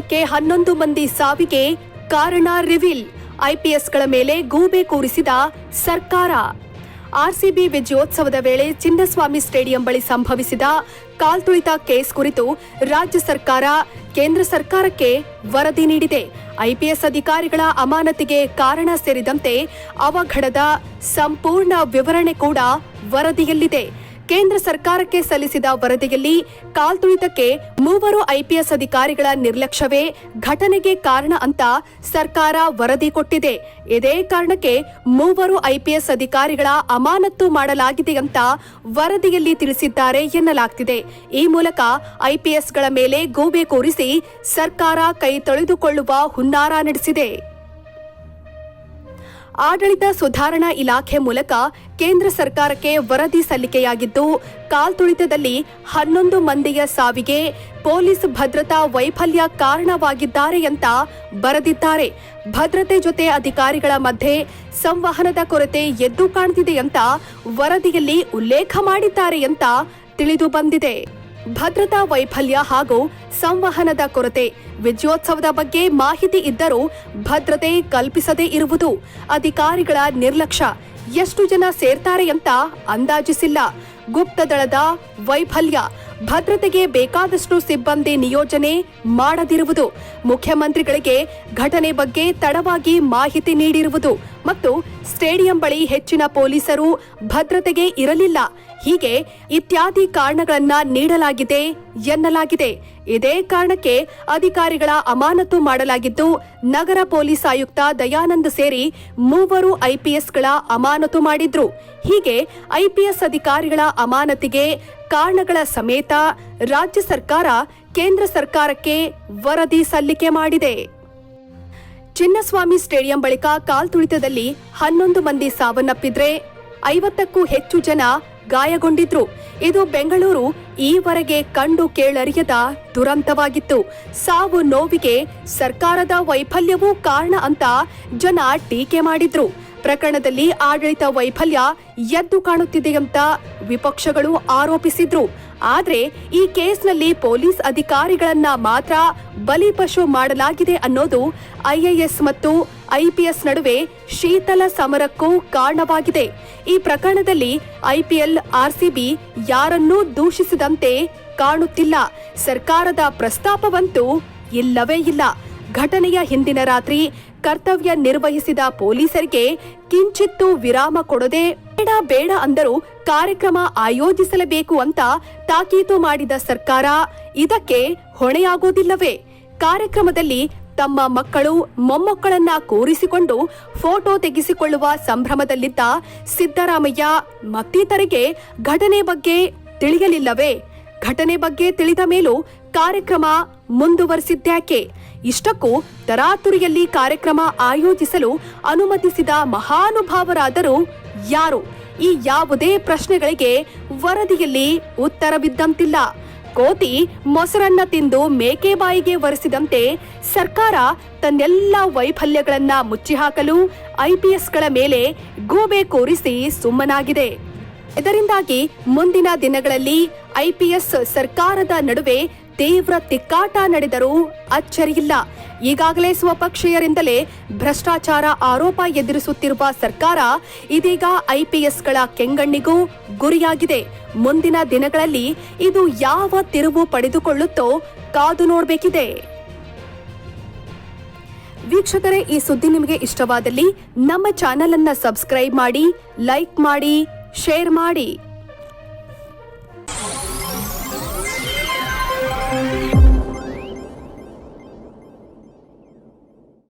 ಕಾಲ್ತುಳಿತಕ್ಕೆ ಹನ್ನೊಂದು ಮಂದಿ ಸಾವಿಗೆ ಕಾರಣ ರಿವೀಲ್. ಐಪಿಎಸ್ಗಳ ಮೇಲೆ ಗೂಬೆ ಕೂರಿಸಿದ ಸರ್ಕಾರ. ಆರ್ಸಿಬಿ ವಿಜಯೋತ್ಸವದ ವೇಳೆ ಚಿನ್ನಸ್ವಾಮಿ ಸ್ಟೇಡಿಯಂ ಬಳಿ ಸಂಭವಿಸಿದ ಕಾಲ್ತುಳಿತ ಕೇಸ್ ಕುರಿತು ರಾಜ್ಯ ಸರ್ಕಾರ, ಕೇಂದ್ರ ಸರ್ಕಾರಕ್ಕೆ ವರದಿ ನೀಡಿದೆ. ಐಪಿಎಸ್ ಅಧಿಕಾರಿಗಳ ಅಮಾನತಿಗೆ ಕಾರಣ ಸೇರಿದಂತೆ ಅವಘಡದ ಸಂಪೂರ್ಣ ವಿವರಣೆ ಕೂಡ ವರದಿಯಲ್ಲಿದೆ. ಕೇಂದ್ರ ಸರ್ಕಾರಕ್ಕೆ ಸಲ್ಲಿಸಿದ ವರದಿಯಲ್ಲಿ ಕಾಲ್ತುಳಿತಕ್ಕೆ ಮೂವರು ಐಪಿಎಸ್ ಅಧಿಕಾರಿಗಳ ನಿರ್ಲಕ್ಷ್ಯವೇ ಘಟನೆಗೆ ಕಾರಣ ಅಂತ ಸರ್ಕಾರ ವರದಿ ಕೊಟ್ಟಿದೆ. ಇದೇ ಕಾರಣಕ್ಕೆ ಮೂವರು ಐಪಿಎಸ್ ಅಧಿಕಾರಿಗಳ ಅಮಾನತ್ತು ಮಾಡಲಾಗಿದೆ ಅಂತ ವರದಿಯಲ್ಲಿ ತಿಳಿಸಿದ್ದಾರೆ ಎನ್ನಲಾಗ್ತಿದೆ. ಈ ಮೂಲಕ ಐಪಿಎಸ್ಗಳ ಮೇಲೆ ಗೂಬೆ ಕೂರಿಸಿ ಸರ್ಕಾರ ಕೈ ತೊಳೆದುಕೊಳ್ಳುವ ಹುನ್ನಾರ ನಡೆಸಿದೆ. ಆಡಳಿತ ಸುಧಾರಣಾ ಇಲಾಖೆ ಮೂಲಕ ಕೇಂದ್ರ ಸರ್ಕಾರಕ್ಕೆ ವರದಿ ಸಲ್ಲಿಕೆಯಾಗಿದ್ದು, ಕಾಲ್ತುಳಿತದಲ್ಲಿ ಹನ್ನೊಂದು ಮಂದಿಯ ಸಾವಿಗೆ ಪೊಲೀಸ್ ಭದ್ರತಾ ವೈಫಲ್ಯ ಕಾರಣವಾಗಿದ್ದಾರೆ ಅಂತ ಬರೆದಿದ್ದಾರೆ. ಭದ್ರತೆ ಜೊತೆ ಅಧಿಕಾರಿಗಳ ಮಧ್ಯೆ ಸಂವಹನದ ಕೊರತೆ ಎದ್ದು ಕಾಣ್ತಿದೆ ಅಂತ ವರದಿಯಲ್ಲಿ ಉಲ್ಲೇಖ ಮಾಡಿದ್ದಾರೆ ಅಂತ ತಿಳಿದು ಬಂದಿದೆ. ಭದ್ರತಾ ವೈಫಲ್ಯ ಹಾಗೂ ಸಂವಹನದ ಕೊರತೆ. ವಿಜಯೋತ್ಸವದ ಬಗ್ಗೆ ಮಾಹಿತಿ ಇದ್ದರೂ ಭದ್ರತೆ ಕಲ್ಪಿಸದೇ ಇರುವುದು ಅಧಿಕಾರಿಗಳ ನಿರ್ಲಕ್ಷ್ಯ. ಎಷ್ಟು ಜನ ಸೇರ್ತಾರೆ ಅಂತ ಅಂದಾಜಿಸಿಲ್ಲ. ಗುಪ್ತದಳದ ವೈಫಲ್ಯ. ಭದ್ರತೆಗೆ ಬೇಕಾದಷ್ಟು ಸಿಬ್ಬಂದಿ ನಿಯೋಜನೆ ಮಾಡದಿರುವುದು. ಮುಖ್ಯಮಂತ್ರಿಗಳಿಗೆ ಘಟನೆ ಬಗ್ಗೆ ತಡವಾಗಿ ಮಾಹಿತಿ ನೀಡಿರುವುದು. ಮತ್ತು ಸ್ಟೇಡಿಯಂ ಬಳಿ ಹೆಚ್ಚಿನ ಪೊಲೀಸರು ಭದ್ರತೆಗೆ ಇರಲಿಲ್ಲ. ಹೀಗೆ ಇತ್ಯಾದಿ ಕಾರಣಗಳನ್ನ ನೀಡಲಾಗಿದೆ ಎನ್ನಲಾಗಿದೆ. ಇದೇ ಕಾರಣಕ್ಕೆ ಅಧಿಕಾರಿಗಳ ಅಮಾನತು ಮಾಡಲಾಗಿದ್ದು, ನಗರ ಪೊಲೀಸ್ ಆಯುಕ್ತ ದಯಾನಂದ್ ಸೇರಿ ಮೂವರು ಐಪಿಎಸ್ಗಳ ಅಮಾನತು ಮಾಡಿದ್ರು. ಹೀಗೆ ಐಪಿಎಸ್ ಅಧಿಕಾರಿಗಳ ಅಮಾನತಿಗೆ ಕಾರಣಗಳ ಸಮೇತ ರಾಜ್ಯ ಸರ್ಕಾರ ಕೇಂದ್ರ ಸರ್ಕಾರಕ್ಕೆ ವರದಿ ಸಲ್ಲಿಕೆ ಮಾಡಿದೆ. ಚಿನ್ನಸ್ವಾಮಿ ಸ್ಟೇಡಿಯಂ ಬಳಿಕ ಕಾಲ್ತುಳಿತದಲ್ಲಿ ಹನ್ನೊಂದು ಮಂದಿ ಸಾವನ್ನಪ್ಪಿದ್ರೆ ಐವತ್ತಕ್ಕೂ ಹೆಚ್ಚು ಜನ ಗಾಯಗೊಂಡಿದ್ರು. ಇದು ಬೆಂಗಳೂರು ಈವರೆಗೆ ಕಂಡು ಕೇಳರಿಯದ ದುರಂತವಾಗಿತ್ತು. ಸಾವು ನೋವಿಗೆ ಸರ್ಕಾರದ ವೈಫಲ್ಯವೂ ಕಾರಣ ಅಂತ ಜನ ಟೀಕೆ ಮಾಡಿದ್ರು. ಪ್ರಕರಣದಲ್ಲಿ ಆಡಳಿತ ವೈಫಲ್ಯ ಎದ್ದು ಕಾಣುತ್ತಿದೆ ಅಂತ ವಿಪಕ್ಷಗಳು ಆರೋಪಿಸಿದ್ರು. ಆದರೆ ಈ ಕೇಸ್ನಲ್ಲಿ ಪೊಲೀಸ್ ಅಧಿಕಾರಿಗಳನ್ನ ಮಾತ್ರ ಬಲಿಪಶು ಮಾಡಲಾಗಿದೆ ಅನ್ನೋದು ಐಎಎಸ್ ಮತ್ತು ಐಪಿಎಸ್ ನಡುವೆ ಶೀತಲ ಸಮರಕ್ಕೂ ಕಾರಣವಾಗಿದೆ. ಈ ಪ್ರಕರಣದಲ್ಲಿ ಐಪಿಎಲ್ ಆರ್ಸಿಬಿ ಯಾರನ್ನೂ ದೂಷಿಸಿದಂತೆ ಕಾಣುತ್ತಿಲ್ಲ. ಸರ್ಕಾರದ ಪ್ರಸ್ತಾಪವಂತೂ ಇಲ್ಲವೇ ಇಲ್ಲ. ಘಟನೆಯ ಹಿಂದಿನ ರಾತ್ರಿ ಕರ್ತವ್ಯ ನಿರ್ವಹಿಸಿದ ಪೊಲೀಸರಿಗೆ ಕಿಂಚಿತ್ತು ವಿರಾಮ ಕೊಡದೆ ಬೇಡ ಬೇಡ ಅಂದರೂ ಕಾರ್ಯಕ್ರಮ ಆಯೋಜಿಸಲೇಬೇಕು ಅಂತ ತಾಕೀತು ಮಾಡಿದ ಸರ್ಕಾರ ಇದಕ್ಕೆ ಹೊಣೆಯಾಗೋದಿಲ್ಲವೇ ಕಾರ್ಯಕ್ರಮದಲ್ಲಿ ತಮ್ಮ ಮಕ್ಕಳು ಮೊಮ್ಮಕ್ಕಳನ್ನ ಕೂರಿಸಿಕೊಂಡು ಫೋಟೋ ತೆಗೆಸಿಕೊಳ್ಳುವ ಸಂಭ್ರಮದಲ್ಲಿದ್ದ ಸಿದ್ದರಾಮಯ್ಯ ಮತ್ತಿತರಿಗೆ ಘಟನೆ ಬಗ್ಗೆ ತಿಳಿಯಲಿಲ್ಲವೇ? ಘಟನೆ ಬಗ್ಗೆ ತಿಳಿದ ಮೇಲೂ ಕಾರ್ಯಕ್ರಮ ಮುಂದುವರಿಸಿದ್ದ್ಯಾಕೆ? ಇಷ್ಟಕ್ಕೂ ತರಾತುರಿಯಲ್ಲಿ ಕಾರ್ಯಕ್ರಮ ಆಯೋಜಿಸಲು ಅನುಮತಿಸಿದ ಮಹಾನುಭಾವರಾದರೂ ಯಾರು? ಈ ಯಾವುದೇ ಪ್ರಶ್ನೆಗಳಿಗೆ ವರದಿಯಲ್ಲಿ ಉತ್ತರವಿದ್ದಂತಿಲ್ಲ ಕೋತಿ ಮೊಸರನ್ನ ತಿಂದು ಮೇಕೆ ಬಾಯಿಗೆ ಒರೆಸಿದಂತೆ ಸರ್ಕಾರ ತನ್ನೆಲ್ಲ ವೈಫಲ್ಯಗಳನ್ನ ಮುಚ್ಚಿಹಾಕಲು ಐಪಿಎಸ್ಗಳ ಮೇಲೆ ಗೂಬೆ ಕೂರಿಸಿ ಸುಮ್ಮನಾಗಿದೆ. ಇದರಿಂದಾಗಿ ಮುಂದಿನ ದಿನಗಳಲ್ಲಿ ಐಪಿಎಸ್ ಸರ್ಕಾರದ ನಡುವೆ ತೀವ್ರ ತಿಕ್ಕಾಟ ನಡೆದರೂ ಅಚ್ಚರಿಯಿಲ್ಲ. ಈಗಾಗಲೇ ಸ್ವಪಕ್ಷೀಯರಿಂದಲೇ ಭ್ರಷ್ಟಾಚಾರ ಆರೋಪ ಎದುರಿಸುತ್ತಿರುವ ಸರ್ಕಾರ ಇದೀಗ ಐಪಿಎಸ್ಗಳ ಕೆಂಗಣ್ಣಿಗೂ ಗುರಿಯಾಗಿದೆ. ಮುಂದಿನ ದಿನಗಳಲ್ಲಿ ಇದು ಯಾವ ತಿರುವು ಪಡೆದುಕೊಳ್ಳುತ್ತೋ ಕಾದು ನೋಡಬೇಕಿದೆ. ವೀಕ್ಷಕರೇ, ಈ ಸುದ್ದಿ ನಿಮಗೆ ಇಷ್ಟವಾದಲ್ಲಿ ನಮ್ಮ ಚಾನೆಲ್ ಅನ್ನ ಸಬ್ಸ್ಕ್ರೈಬ್ ಮಾಡಿ, ಲೈಕ್ ಮಾಡಿ, ಶೇರ್ ಮಾಡಿ.